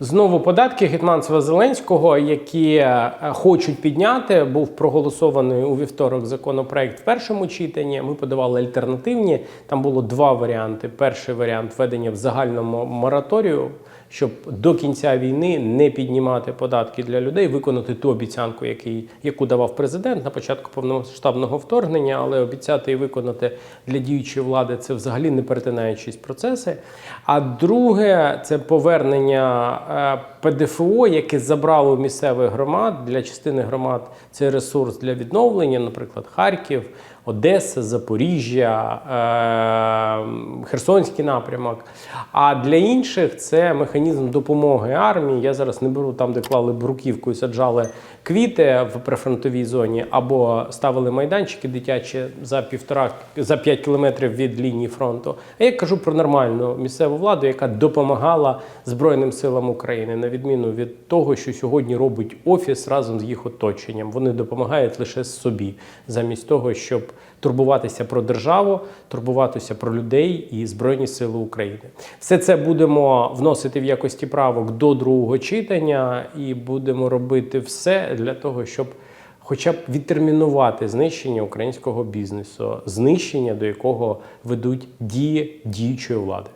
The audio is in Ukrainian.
Знову податки Гетманцева Зеленського, які е, хочуть підняти, був проголосований у вівторок законопроект в першому читанні. Ми подавали альтернативні. Там було два варіанти. Перший варіант введення в загальному мораторію, щоб до кінця війни не піднімати податки для людей, виконати ту обіцянку, яку давав президент на початку повномасштабного вторгнення, але обіцяти і виконати для діючої влади це взагалі не перетинаючись процеси. А друге це повернення ПДФО, яке забрало місцевих громад для частини громад. Це ресурс для відновлення, наприклад, Харків, Одеса, Запоріжжя, е, Херсонський напрямок. А для інших це механізм допомоги армії. Я зараз не беру там, де клали бруківку і саджали квіти в прифронтовій зоні, або ставили майданчики дитячі за півтора за 5 кілометрів від лінії фронту. А я кажу про нормальну місцеву владу, яка допомагала Збройним силам України, на відміну від того, що сьогодні робить офіс разом з їх оточенням. Вони допомагають лише собі, замість того, щоб турбуватися про державу, турбуватися про людей і Збройні Сили України. Все це будемо вносити в якості правок до другого читання, і будемо робити все для того, щоб. Хоча б відтермінувати знищення українського бізнесу, знищення до якого ведуть дії діючої влади.